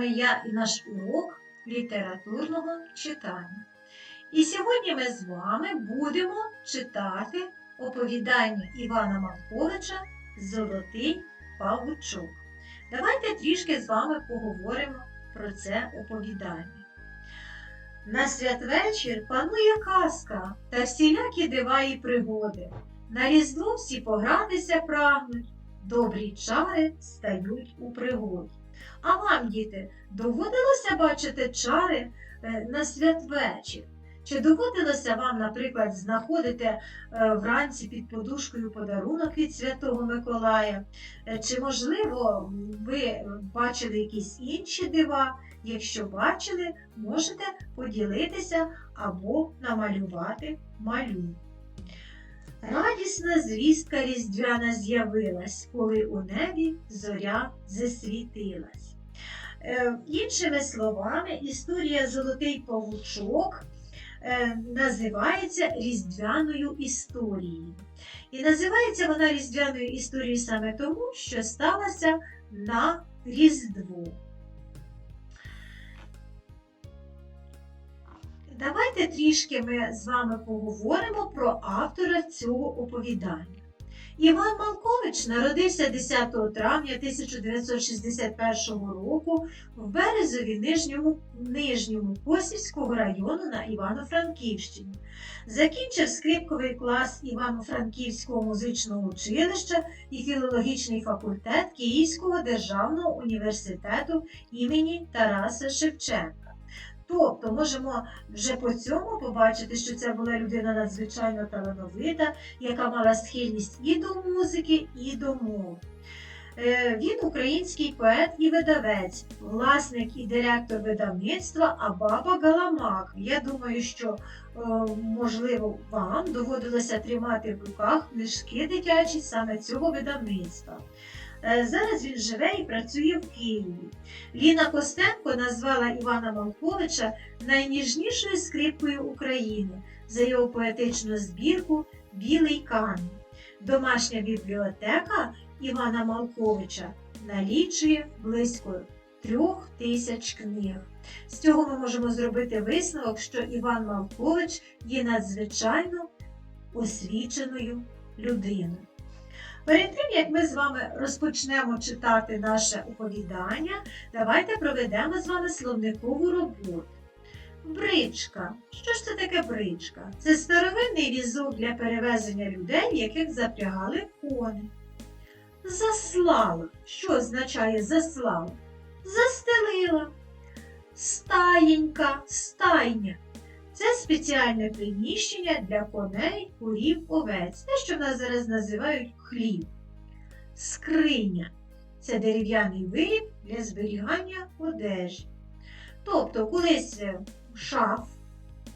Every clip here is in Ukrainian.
Вами я і наш урок літературного читання. І сьогодні ми з вами будемо читати оповідання Івана Малковича Золотий павучок. Давайте трішки з вами поговоримо про це оповідання. На святвечір панує казка та всілякі дива і пригоди. На різдво всі погратися прагнуть, добрі чари стають у пригоді. А вам, діти, доводилося бачити чари е, на святвечір? Чи доводилося вам, наприклад, знаходити е, вранці під подушкою подарунок від Святого Миколая? Е, Чи, можливо, ви бачили якісь інші дива? Якщо бачили, можете поділитися або намалювати малюнок. Радісна звістка різдвяна з'явилась, коли у небі зоря засвітилась. Е, іншими словами, історія Золотий павучок е, називається Різдвяною історією. І називається вона Різдвяною історією саме тому, що сталося на Різдво. Давайте трішки ми з вами поговоримо про автора цього оповідання. Іван Малкович народився 10 травня 1961 року в Березові Нижньому, Нижньому Косівського району на Івано-Франківщині. Закінчив скрипковий клас Івано-Франківського музичного училища і філологічний факультет Київського державного університету імені Тараса Шевченка. Тобто можемо вже по цьому побачити, що це була людина надзвичайно талановита, яка мала схильність і до музики, і до мови. Е, Він український поет і видавець, власник і директор видавництва Абаба Галамак. Я думаю, що е, можливо вам доводилося тримати в руках книжки дитячі саме цього видавництва. Е, Зараз він живе і працює в Києві. Ліна Костенко назвала Івана Малковича найніжнішою скрипкою України за його поетичну збірку Білий камінь. Домашня бібліотека Івана Малковича налічує близько трьох тисяч книг. З цього ми можемо зробити висновок, що Іван Малкович є надзвичайно освіченою людиною. Перед тим, як ми з вами розпочнемо читати наше оповідання, давайте проведемо з вами словникову роботу. Бричка. Що ж це таке бричка? Це старовинний візок для перевезення людей, яких запрягали кони. Заслала. Що означає заслала? Застелила. Стаєнька, стайня. Це спеціальне приміщення для коней, курів, овець, те, що в нас зараз називають хліб. Скриня це дерев'яний виріб для зберігання одежі. Тобто, колись е, шаф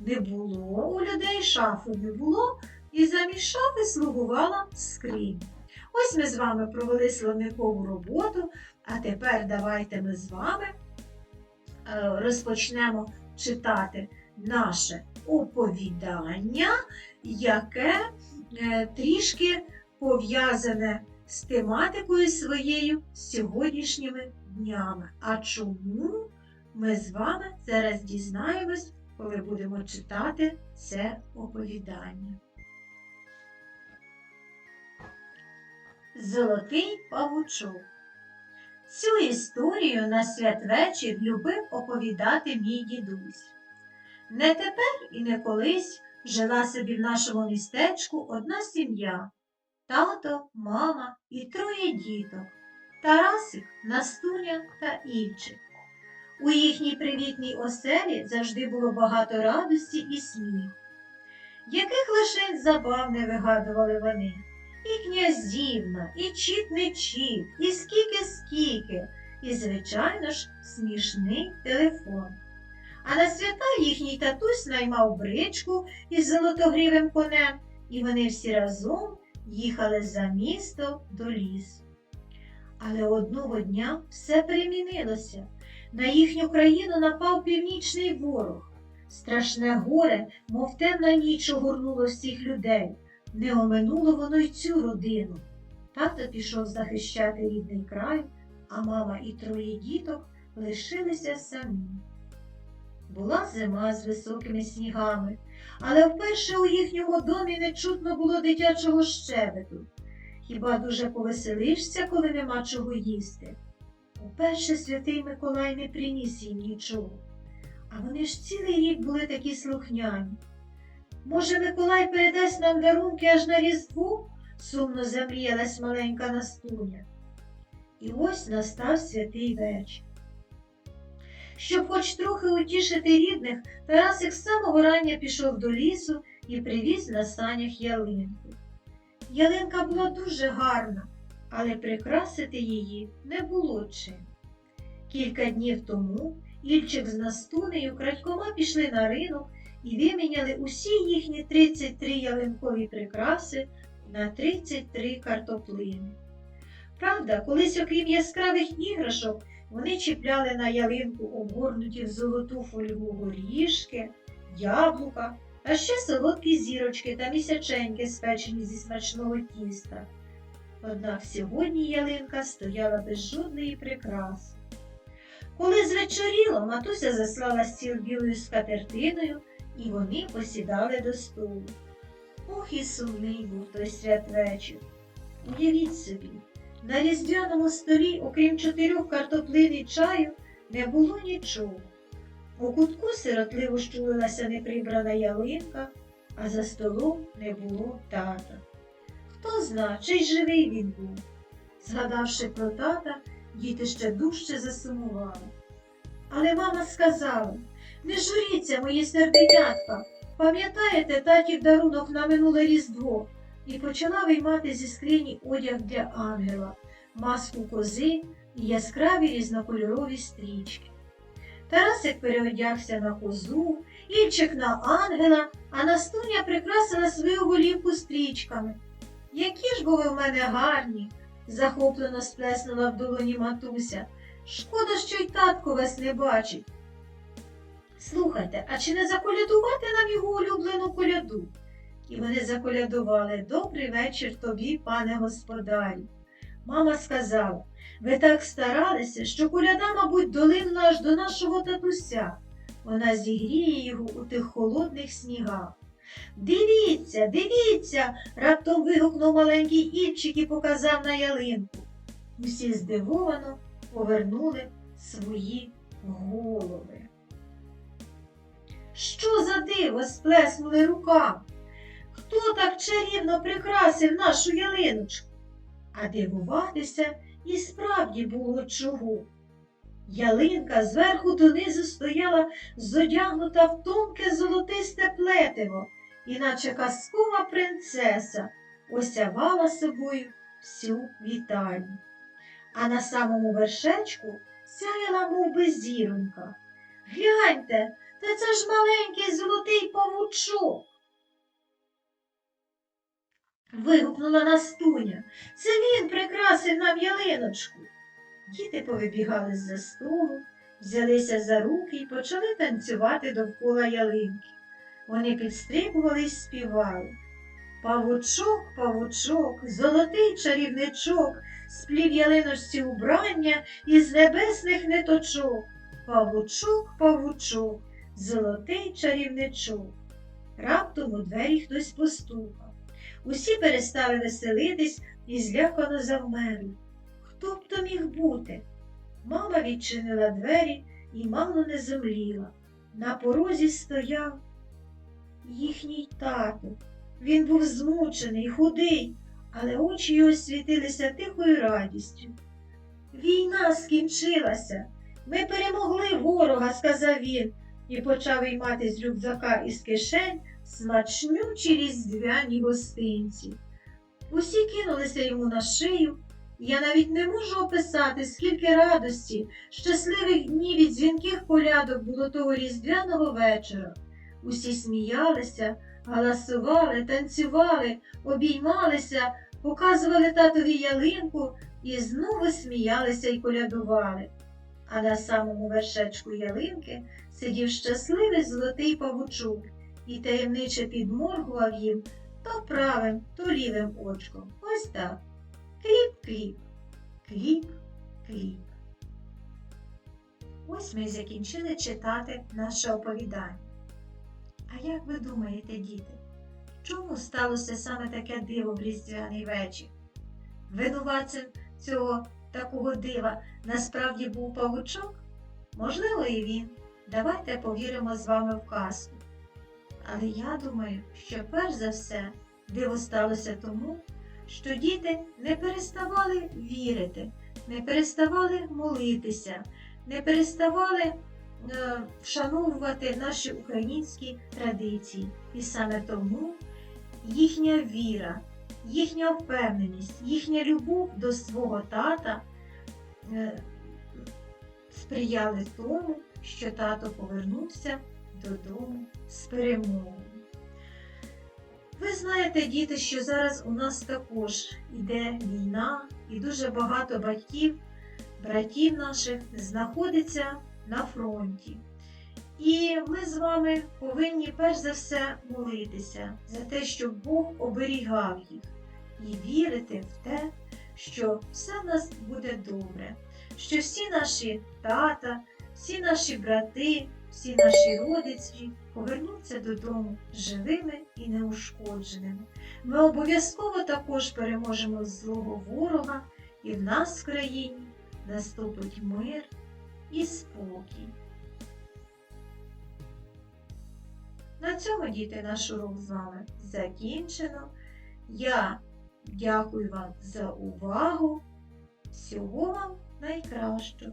не було у людей, шафи не було, і замість шафи слугувала скриня. Ось ми з вами провели словникову роботу, а тепер давайте ми з вами е, розпочнемо читати наше оповідання, яке е, трішки пов'язане з тематикою своєю сьогоднішніми днями. А чому ми з вами зараз дізнаємось, коли будемо читати це оповідання? Золотий павучок. Цю історію на святвечір любив оповідати мій дідусь. Не тепер і не колись жила собі в нашому містечку одна сім'я тато, мама і троє діток Тарасик, Настуня та Ільчик. У їхній привітній оселі завжди було багато радості і сміху. Яких лише забав не вигадували вони. І князівна, і чіт не чіт, і скільки-скільки, і, звичайно ж, смішний телефон. А на свята їхній татусь наймав бричку із золотогрівим конем, і вони всі разом їхали за місто до лісу. Але одного дня все перемінилося. На їхню країну напав північний ворог. Страшне горе, мов темна ніч огорнуло всіх людей. Не оминуло воно й цю родину. Тато пішов захищати рідний край, а мама і троє діток лишилися самі. Була зима з високими снігами, але вперше у їхньому домі не чутно було дитячого щебету. Хіба дуже повеселишся, коли нема чого їсти? Уперше святий Миколай не приніс їм нічого, а вони ж цілий рік були такі слухняні. Може, Миколай передасть нам дарунки аж на Різдво? сумно замріялась маленька Настуня. І ось настав святий вечір. Щоб хоч трохи утішити рідних, Тарасик з самого рання пішов до лісу і привіз на санях ялинку. Ялинка була дуже гарна, але прикрасити її не було чим. Кілька днів тому Ільчик з Настунею крадькома пішли на ринок і виміняли усі їхні 33 ялинкові прикраси на 33 картоплини. Правда, колись, окрім яскравих іграшок, вони чіпляли на ялинку обгорнуті в золоту фольгу горішки, яблука, а ще солодкі зірочки та місяченьки, спечені зі смачного тіста. Однак сьогодні ялинка стояла без жодної прикраси. Коли звечоріло, матуся заслала стіл білою скатертиною, і вони посідали до столу. Ох і сумний був той святвечір. Уявіть собі, на різдвяному столі, окрім чотирьох картоплин і чаю, не було нічого. У кутку сиротливо щулилася неприбрана ялинка, а за столом не було тата. Хто зна, чи й живий він був. Згадавши про тата, діти ще дужче засумували. Але мама сказала не журіться, мої серденятка, пам'ятаєте татів дарунок на минуле Різдво? І почала виймати зі скрині одяг для ангела, маску кози і яскраві різнокольорові стрічки. Тарасик переодягся на козу, Ільчик на ангела, а Настуня прикрасила свою голівку стрічками. Які ж були в мене гарні, захоплено сплеснула в долоні матуся. Шкода, що й татко вас не бачить. Слухайте, а чи не заколядувати нам його улюблену коляду? І вони заколядували Добрий вечір тобі, пане господарю. Мама сказала, ви так старалися, що коляда, мабуть, долинна аж до нашого татуся. Вона зігріє його у тих холодних снігах. Дивіться, дивіться, раптом вигукнув маленький Ільчик і показав на ялинку. Усі здивовано повернули свої голови. Що за диво сплеснули руками? Хто так чарівно прикрасив нашу ялиночку? А дивуватися і справді було чого. Ялинка зверху донизу стояла зодягнута в тонке золотисте плетиво, іначе казкова принцеса осявала собою всю вітальню. А на самому вершечку сяяла мов би зіронька. Гляньте, та це ж маленький золотий павучок. Вигукнула Настуня. Це він прикрасив нам ялиночку. Діти повибігали з-за столу, взялися за руки і почали танцювати довкола ялинки. Вони підстрибували й співали. Павучок, павучок, золотий чарівничок, сплів ялиночці убрання із небесних ниточок. Павучок, павучок, золотий чарівничок. Раптом у двері хтось постукав. Усі перестали веселитись і злякано завмерли. Хто б то міг бути? Мама відчинила двері і мало не зомліла. На порозі стояв їхній тато. Він був змучений, худий, але очі його світилися тихою радістю. Війна скінчилася. Ми перемогли ворога, сказав він, і почав виймати з рюкзака із кишень смачнючі різдвяні гостинці. Усі кинулися йому на шию. Я навіть не можу описати, скільки радості, щасливих днів і дзвінких колядок було того різдвяного вечора. Усі сміялися, галасували, танцювали, обіймалися, показували татові ялинку і знову сміялися і колядували. А на самому вершечку ялинки сидів щасливий золотий павучок і таємниче підморгував їм то правим, то лівим очком. Ось так. Кліп-кліп, кліп, хліб. Ось ми закінчили читати наше оповідання. А як ви думаєте, діти, чому сталося саме таке диво в різдвяний вечір? Винуватцем цього такого дива насправді був павучок? Можливо, і він. Давайте повіримо з вами в казку. Але я думаю, що перш за все диво сталося тому, що діти не переставали вірити, не переставали молитися, не переставали е, вшановувати наші українські традиції. І саме тому їхня віра, їхня впевненість, їхня любов до свого тата е, сприяли тому, що тато повернувся додому з перемогою. Ви знаєте, діти, що зараз у нас також іде війна, і дуже багато батьків, братів наших знаходиться на фронті. І ми з вами повинні перш за все молитися за те, щоб Бог оберігав їх і вірити в те, що все в нас буде добре, що всі наші тата, всі наші брати, всі наші родичі повернуться додому живими і неушкодженими. Ми обов'язково також переможемо злого ворога, і в нас в країні наступить мир і спокій. На цьому, діти, наш урок з вами закінчено. Я дякую вам за увагу. Всього вам найкращого.